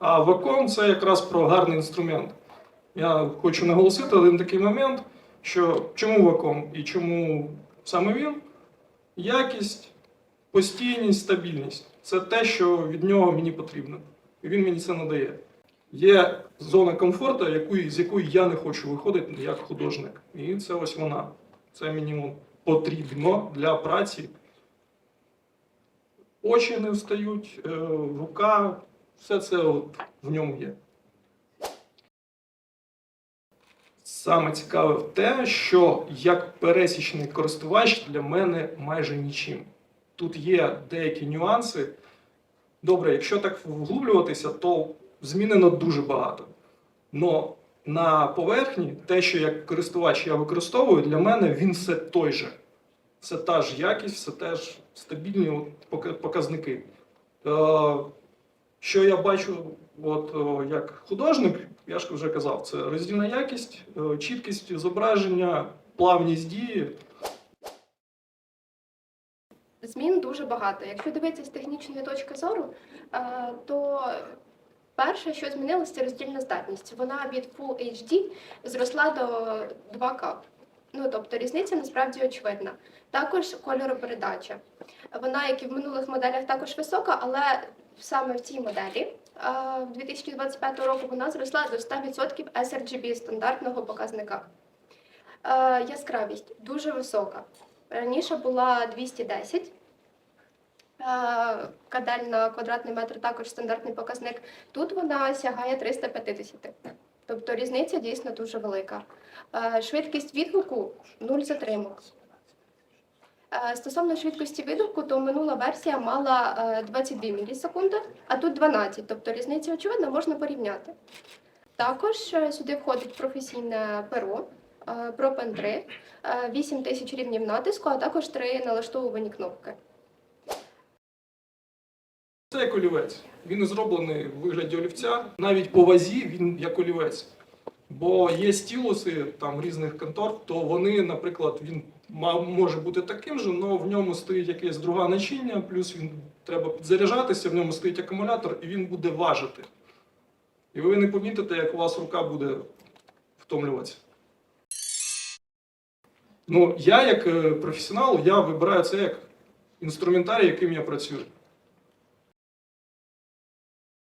А вакуум це якраз про гарний інструмент. Я хочу наголосити один такий момент, що чому вакуум і чому саме він? Якість, постійність, стабільність це те, що від нього мені потрібно. І він мені це надає. Є зона комфорту, яку, з якої я не хочу виходити як художник. І це ось вона. Це мені потрібно для праці. Очі не встають, е, рука, все це в ньому є. Саме цікаве в те, що як пересічний користувач для мене майже нічим. Тут є деякі нюанси. Добре, якщо так вглублюватися, то змінено дуже багато. Но на поверхні, те, що як користувач я використовую, для мене він все той же. Це та ж якість, все теж стабільні показники. Що я бачу от, як художник, я ж вже казав, це роздільна якість, чіткість зображення, плавність дії. Змін дуже багато. Якщо дивитися з технічної точки зору, е, то перше, що змінилося, це роздільна здатність. Вона від Full HD зросла до 2К. Ну тобто різниця насправді очевидна. Також кольоропередача. Вона, як і в минулих моделях, також висока, але саме в цій моделі е, 2025 року вона зросла до 100% sRGB стандартного показника. Яскравість дуже висока. Раніше була 210. Е, Кадель на квадратний метр також стандартний показник. Тут вона сягає 350. Тобто різниця дійсно дуже велика. Е, Швидкість відгуку 0 затримок. Е, Стосовно швидкості відгуку, то минула версія мала е, 22 мілісекунди, а тут 12. Тобто різниця очевидна, можна порівняти. Також е, сюди входить професійне перо е, Pen 3, е, 8 тисяч рівнів натиску, а також три налаштовувані кнопки. Це як олівець. Він зроблений в вигляді олівця. Навіть по вазі він як олівець. Бо є стілуси там різних контор, то вони, наприклад, він може бути таким же, але в ньому стоїть якесь друге начиння, плюс він треба підзаряджатися, в ньому стоїть акумулятор, і він буде важити. І ви не помітите, як у вас рука буде втомлюватися. Ну, я як е, професіонал, я вибираю це як інструментарій, яким я працюю.